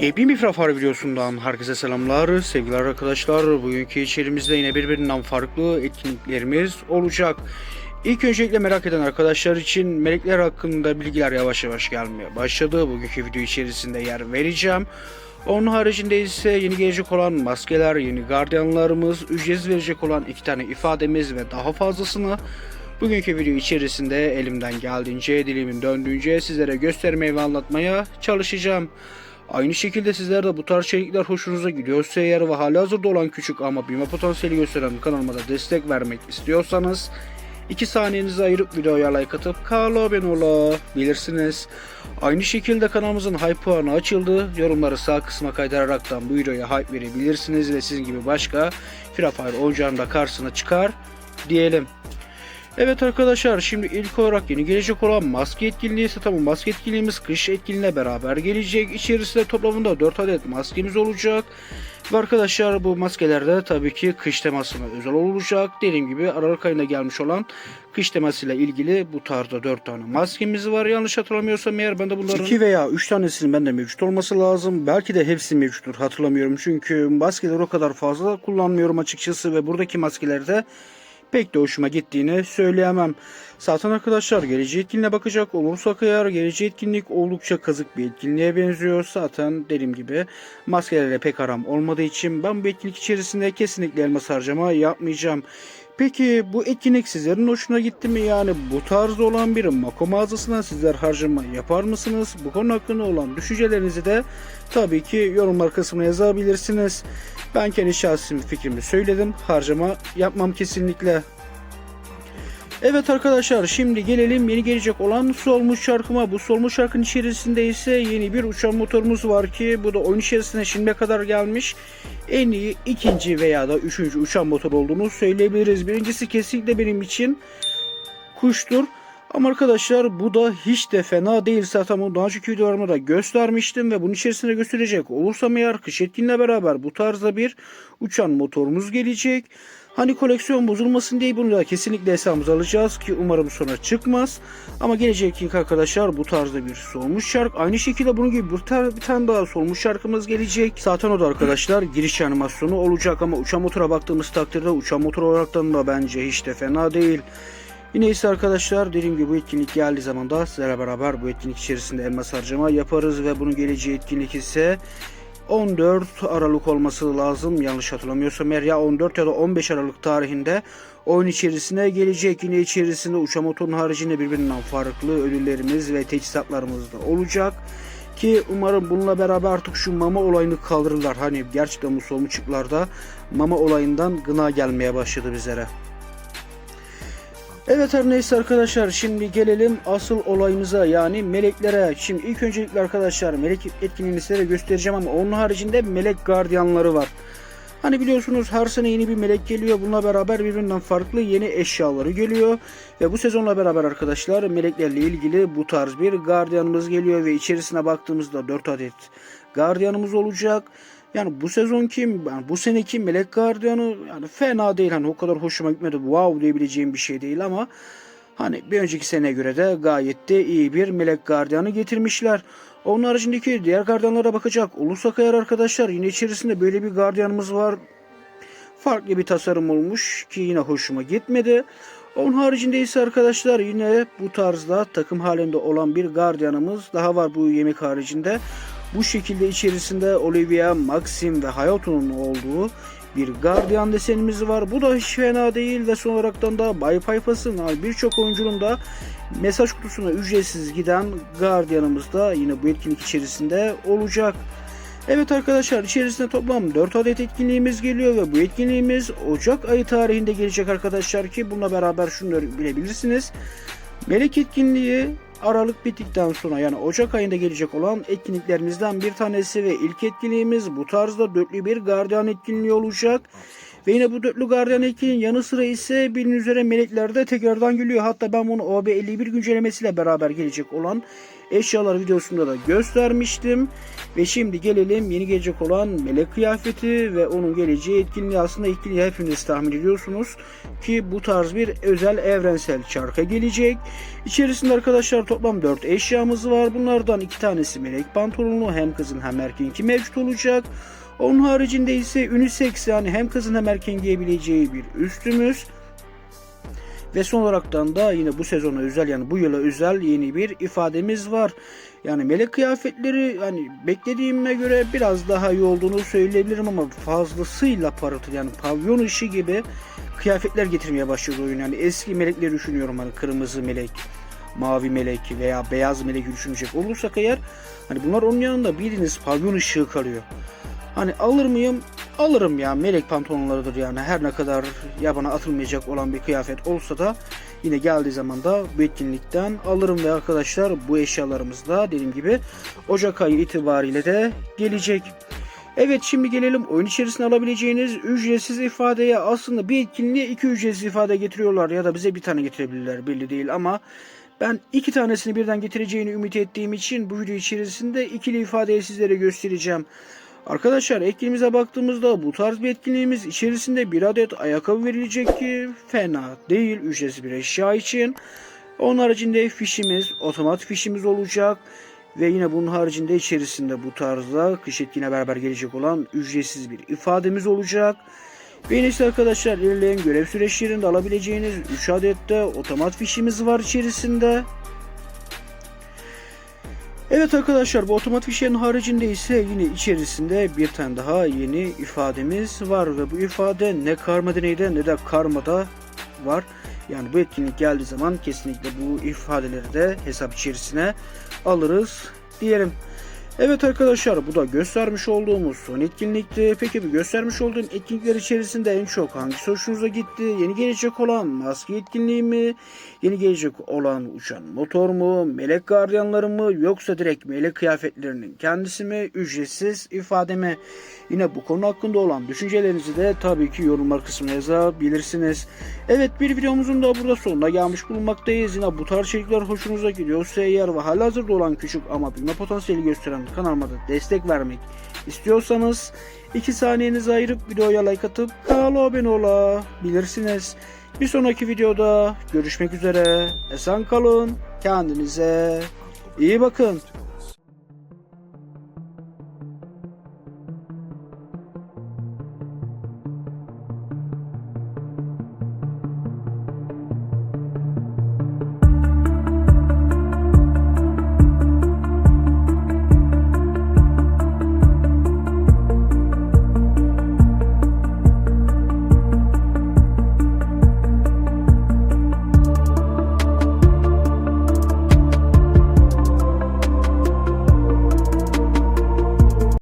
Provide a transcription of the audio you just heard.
Yepyeni bir Frafar videosundan herkese selamlar sevgili arkadaşlar. Bugünkü içerimizde yine birbirinden farklı etkinliklerimiz olacak. İlk öncelikle merak eden arkadaşlar için melekler hakkında bilgiler yavaş yavaş gelmeye başladı. Bugünkü video içerisinde yer vereceğim. Onun haricinde ise yeni gelecek olan maskeler, yeni gardiyanlarımız, ücretsiz verecek olan iki tane ifademiz ve daha fazlasını bugünkü video içerisinde elimden geldiğince, dilimin döndüğünce sizlere göstermeye ve anlatmaya çalışacağım. Aynı şekilde sizler de bu tarz içerikler hoşunuza gidiyorsa eğer ve hali hazırda olan küçük ama büyüme potansiyeli gösteren kanalıma da destek vermek istiyorsanız 2 saniyenizi ayırıp videoya like atıp kanala abone olabilirsiniz. Aynı şekilde kanalımızın hype puanı açıldı. Yorumları sağ kısma kaydıraraktan bu videoya hype verebilirsiniz ve sizin gibi başka Free Fire oyuncağının da karşısına çıkar diyelim. Evet arkadaşlar şimdi ilk olarak yeni gelecek olan maske etkinliği tamam maske etkinliğimiz kış etkinliğine beraber gelecek. İçerisinde toplamında 4 adet maskemiz olacak. Ve arkadaşlar bu maskelerde tabii ki kış temasına özel olacak. Dediğim gibi Aralık ayında gelmiş olan kış temasıyla ilgili bu tarzda 4 tane maskemiz var. Yanlış hatırlamıyorsam eğer ben de bunların 2 veya 3 tanesinin bende mevcut olması lazım. Belki de hepsi mevcuttur hatırlamıyorum. Çünkü maskeleri o kadar fazla kullanmıyorum açıkçası ve buradaki maskelerde pek de hoşuma gittiğini söyleyemem. Zaten arkadaşlar geleceği etkinliğe bakacak olursak eğer geleceği etkinlik oldukça kazık bir etkinliğe benziyor. Zaten dediğim gibi maskelerle pek aram olmadığı için ben bu etkinlik içerisinde kesinlikle elmas harcama yapmayacağım. Peki bu etkinlik sizlerin hoşuna gitti mi? Yani bu tarzda olan bir mako mağazasına sizler harcama yapar mısınız? Bu konu hakkında olan düşüncelerinizi de tabii ki yorumlar kısmına yazabilirsiniz. Ben kendi şahsi fikrimi söyledim. Harcama yapmam kesinlikle. Evet arkadaşlar şimdi gelelim yeni gelecek olan solmuş şarkıma. Bu solmuş şarkının içerisinde ise yeni bir uçan motorumuz var ki bu da oyun içerisinde şimdiye kadar gelmiş en iyi ikinci veya da üçüncü uçan motor olduğunu söyleyebiliriz. Birincisi kesinlikle benim için kuştur. Ama arkadaşlar bu da hiç de fena değil. Zaten bunu daha önceki videolarımda da göstermiştim ve bunun içerisinde gösterecek olursam eğer kış etkinle beraber bu tarzda bir uçan motorumuz gelecek. Hani koleksiyon bozulmasın diye bunu da kesinlikle hesabımıza alacağız ki umarım sonra çıkmaz. Ama gelecek ilk arkadaşlar bu tarzda bir solmuş şarkı. Aynı şekilde bunun gibi bir, tane, bir tane daha solmuş şarkımız gelecek. Zaten o da arkadaşlar giriş animasyonu olacak ama uçan motora baktığımız takdirde uçan motor olaraktan da bence hiç de fena değil. Yine ise arkadaşlar dediğim gibi bu etkinlik geldiği zaman da sizlerle beraber bu etkinlik içerisinde elmas harcama yaparız ve bunun geleceği etkinlik ise 14 Aralık olması lazım. Yanlış hatırlamıyorsam eğer ya 14 ya da 15 Aralık tarihinde oyun içerisine gelecek. Yine içerisinde uçan motorun haricinde birbirinden farklı ödüllerimiz ve teçhizatlarımız da olacak. Ki umarım bununla beraber artık şu mama olayını kaldırırlar. Hani gerçekten bu solmuçuklarda mama olayından gına gelmeye başladı bizlere. Evet her neyse arkadaşlar şimdi gelelim asıl olayımıza yani meleklere. Şimdi ilk öncelikle arkadaşlar melek etkinliğini size göstereceğim ama onun haricinde melek gardiyanları var. Hani biliyorsunuz her sene yeni bir melek geliyor. Bununla beraber birbirinden farklı yeni eşyaları geliyor. Ve bu sezonla beraber arkadaşlar meleklerle ilgili bu tarz bir gardiyanımız geliyor. Ve içerisine baktığımızda 4 adet gardiyanımız olacak. Yani bu sezonki, yani bu seneki Melek Gardiyanı yani fena değil. Hani o kadar hoşuma gitmedi. Wow diyebileceğim bir şey değil ama hani bir önceki seneye göre de gayet de iyi bir Melek Gardiyanı getirmişler. Onun haricindeki diğer gardiyanlara bakacak olursak eğer arkadaşlar yine içerisinde böyle bir gardiyanımız var. Farklı bir tasarım olmuş ki yine hoşuma gitmedi. Onun haricinde ise arkadaşlar yine bu tarzda takım halinde olan bir gardiyanımız daha var bu yemek haricinde. Bu şekilde içerisinde Olivia, Maxim ve Hayato'nun olduğu bir gardiyan desenimiz var. Bu da hiç fena değil ve son olaraktan da Bay Paypas'ın birçok oyuncunun da mesaj kutusuna ücretsiz giden gardiyanımız da yine bu etkinlik içerisinde olacak. Evet arkadaşlar içerisinde toplam 4 adet etkinliğimiz geliyor ve bu etkinliğimiz Ocak ayı tarihinde gelecek arkadaşlar ki bununla beraber şunları bilebilirsiniz. Melek etkinliği Aralık bittikten sonra yani Ocak ayında gelecek olan etkinliklerimizden bir tanesi ve ilk etkinliğimiz bu tarzda dörtlü bir gardiyan etkinliği olacak. Ve yine bu dörtlü gardiyan etkinliğinin yanı sıra ise bildiğiniz üzere melekler de tekrardan geliyor. Hatta ben bunu OB51 güncellemesiyle beraber gelecek olan eşyalar videosunda da göstermiştim. Ve şimdi gelelim yeni gelecek olan melek kıyafeti ve onun geleceği etkinliği aslında etkinliği hepiniz tahmin ediyorsunuz ki bu tarz bir özel evrensel çarka gelecek. İçerisinde arkadaşlar toplam 4 eşyamız var. Bunlardan iki tanesi melek pantolonu hem kızın hem erkeğinki mevcut olacak. Onun haricinde ise unisex yani hem kızın hem erkeğin giyebileceği bir üstümüz. Ve son olaraktan da yine bu sezona özel yani bu yıla özel yeni bir ifademiz var. Yani melek kıyafetleri hani beklediğime göre biraz daha iyi olduğunu söyleyebilirim ama fazlasıyla parıltı yani pavyon ışığı gibi kıyafetler getirmeye başladı oyun. Yani eski melekleri düşünüyorum hani kırmızı melek, mavi melek veya beyaz melek düşünecek olursak eğer hani bunlar onun yanında bildiğiniz pavyon ışığı kalıyor. Hani alır mıyım? Alırım ya. Melek pantolonlarıdır yani. Her ne kadar yabana atılmayacak olan bir kıyafet olsa da yine geldiği zaman da bu etkinlikten alırım ve arkadaşlar bu eşyalarımız da dediğim gibi Ocak ayı itibariyle de gelecek. Evet şimdi gelelim oyun içerisinde alabileceğiniz ücretsiz ifadeye aslında bir etkinliğe iki ücretsiz ifade getiriyorlar ya da bize bir tane getirebilirler belli değil ama ben iki tanesini birden getireceğini ümit ettiğim için bu video içerisinde ikili ifadeyi sizlere göstereceğim. Arkadaşlar etkinliğimize baktığımızda bu tarz bir etkinliğimiz içerisinde bir adet ayakkabı verilecek ki fena değil ücretsiz bir eşya için. Onun haricinde fişimiz, otomat fişimiz olacak. Ve yine bunun haricinde içerisinde bu tarzda kış etkinliğine beraber gelecek olan ücretsiz bir ifademiz olacak. Ve yine ise arkadaşlar ilerleyen görev süreçlerinde alabileceğiniz 3 adet de otomat fişimiz var içerisinde. Evet arkadaşlar bu otomatik fişeğin haricinde ise yine içerisinde bir tane daha yeni ifademiz var ve bu ifade ne karma deneyde ne de karmada var. Yani bu etkinlik geldiği zaman kesinlikle bu ifadeleri de hesap içerisine alırız diyelim. Evet arkadaşlar bu da göstermiş olduğumuz son etkinlikti. Peki bu göstermiş olduğum etkinlikler içerisinde en çok hangisi hoşunuza gitti? Yeni gelecek olan maske etkinliği mi? Yeni gelecek olan uçan motor mu? Melek gardiyanları mı? Yoksa direkt melek kıyafetlerinin kendisi mi? Ücretsiz ifade mi? Yine bu konu hakkında olan düşüncelerinizi de tabii ki yorumlar kısmına yazabilirsiniz. Evet bir videomuzun da burada sonuna gelmiş bulunmaktayız. Yine bu tarz içerikler hoşunuza gidiyorsa eğer ve halihazırda olan küçük ama büyüme potansiyeli gösteren kanalıma da destek vermek istiyorsanız 2 saniyenizi ayırıp videoya like atıp kanala abone olabilirsiniz. Bir sonraki videoda görüşmek üzere. Esen kalın. Kendinize iyi bakın.